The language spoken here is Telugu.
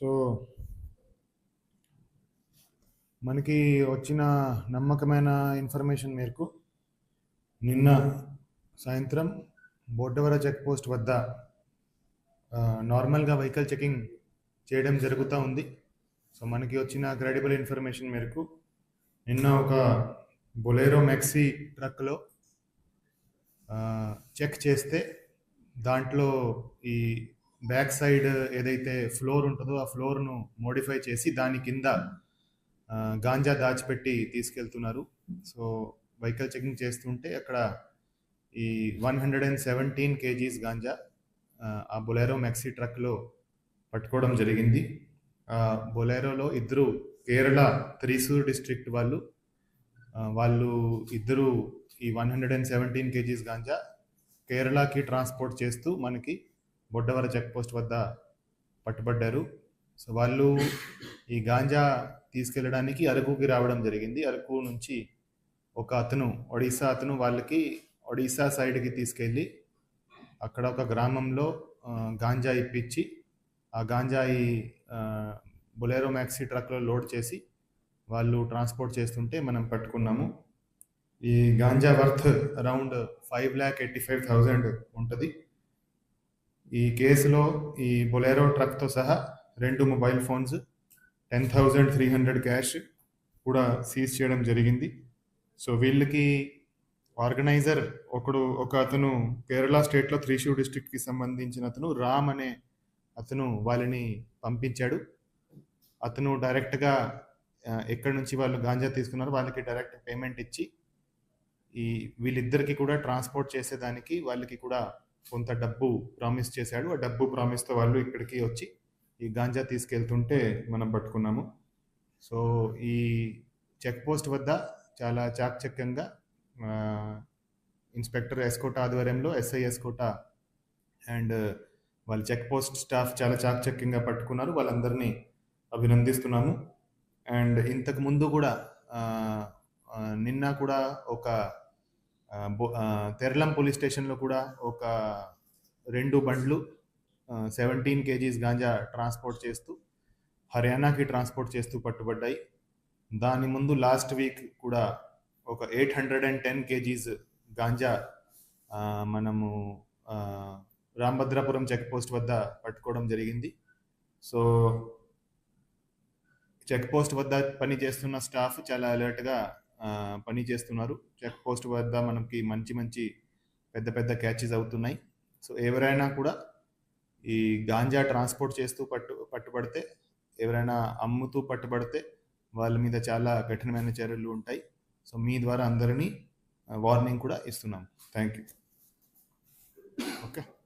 సో మనకి వచ్చిన నమ్మకమైన ఇన్ఫర్మేషన్ మేరకు నిన్న సాయంత్రం బోటవర చెక్ పోస్ట్ వద్ద నార్మల్గా వెహికల్ చెకింగ్ చేయడం జరుగుతూ ఉంది. సో మనకి వచ్చిన క్రెడిబుల్ ఇన్ఫర్మేషన్ మేరకు నిన్న ఒక బొలేరో మెక్సీ ట్రక్లో చెక్ చేస్తే దాంట్లో ఈ బ్యాక్ సైడ్ ఏదైతే ఫ్లోర్ ఉంటుందో ఆ ఫ్లోర్ను మోడిఫై చేసి దాని కింద గాంజా దాచిపెట్టి తీసుకెళ్తున్నారు. సో వెహికల్ చెకింగ్ చేస్తుంటే అక్కడ ఈ one hundred and seventeen kgs ganja ఆ, బొలేరో మెక్సీ ట్రక్లో పట్టుకోవడం జరిగింది. ఆ బొలేరోలో ఇద్దరు కేరళ త్రిసూర్ డిస్ట్రిక్ట్ వాళ్ళు వాళ్ళు ఇద్దరు ఈ one hundred and seventeen kgs ganja కేరళకి ట్రాన్స్పోర్ట్ చేస్తూ మనకి బొడ్డవర చెక్ పోస్ట్ వద్ద పట్టుబడ్డారు. సో వాళ్ళు ఈ గాంజా తీసుకెళ్ళడానికి అరకుకి రావడం జరిగింది. అరకు నుంచి ఒక అతను ఒడిశా అతను వాళ్ళకి ఒడిశా సైడ్కి తీసుకెళ్ళి అక్కడ ఒక గ్రామంలో గాంజా ఇప్పించి ఆ గాంజా ఈ ఆ, బొలేరో మ్యాక్సీ ట్రక్లో లోడ్ చేసి వాళ్ళు ట్రాన్స్పోర్ట్ చేస్తుంటే మనం పట్టుకున్నాము. ఈ ganja worth around five lakh eighty five thousand ఉంటుంది. ఈ కేసులో ఈ బొలేరో ట్రక్తో సహా రెండు mobile phones ten thousand three hundred cash కూడా సీజ్ చేయడం జరిగింది. సో వీళ్ళకి ఆర్గనైజర్ ఒకడు ఒక అతను కేరళ స్టేట్లో త్రిశూర్ డిస్ట్రిక్ట్కి సంబంధించిన అతను రామ్ అనే అతను వాళ్ళని పంపించాడు. అతను డైరెక్ట్గా ఎక్కడి నుంచి వాళ్ళు గాంజా తీసుకున్నారో వాళ్ళకి డైరెక్ట్ పేమెంట్ ఇచ్చి ఈ వీళ్ళిద్దరికి కూడా ట్రాన్స్పోర్ట్ చేసేదానికి వాళ్ళకి కూడా కొంత డబ్బు ప్రామిస్ చేశాడు. ఆ డబ్బు ప్రామిస్తో వాళ్ళు ఇక్కడికి వచ్చి ఈ గాంజా తీసుకెళ్తుంటే మనం పట్టుకున్నాము. సో ఈ చెక్ పోస్ట్ వద్ద చాలా చాకచక్యంగా ఇన్స్పెక్టర్ ఎస్కోట ఆధ్వర్యంలో ఎస్ఐ ఎస్కోట అండ్ వాళ్ళ చెక్ పోస్ట్ స్టాఫ్ చాలా చాకచక్యంగా పట్టుకున్నారు. వాళ్ళందరినీ అభినందిస్తున్నాము. అండ్ ఇంతకు ముందు కూడా నిన్న కూడా ఒక తెరలం పోలీస్ స్టేషన్లో కూడా ఒక రెండు బండ్లు సెవెంటీన్ కేజీస్ గాంజా ట్రాన్స్పోర్ట్ చేస్తూ హర్యానాకి ట్రాన్స్పోర్ట్ చేస్తూ పట్టుబడ్డాయి. దాని ముందు లాస్ట్ వీక్ కూడా ఒక eight hundred and ten kgs ganja మనము రామభద్రాపురం చెక్పోస్ట్ చెక్ పోస్ట్ వద్ద పట్టుకోవడం జరిగింది. సో చెక్ పోస్ట్ వద్ద పని చేస్తున్న స్టాఫ్ చాలా అలర్ట్గా పని చేస్తున్నారు. చెక్ పోస్ట్ వద్ద మనకి మంచి మంచి పెద్ద పెద్ద క్యాచెస్ అవుతున్నాయి. సో ఎవరైనా కూడా ఈ గాంజా ట్రాన్స్పోర్ట్ చేస్తూ పట్టు పట్టుబడితే ఎవరైనా అమ్ముతూ పట్టుబడితే వాళ్ళ మీద చాలా కఠినమైన చర్యలు ఉంటాయి. సో మీ ద్వారా అందరినీ వార్నింగ్ కూడా ఇస్తున్నాం. Thank you okay.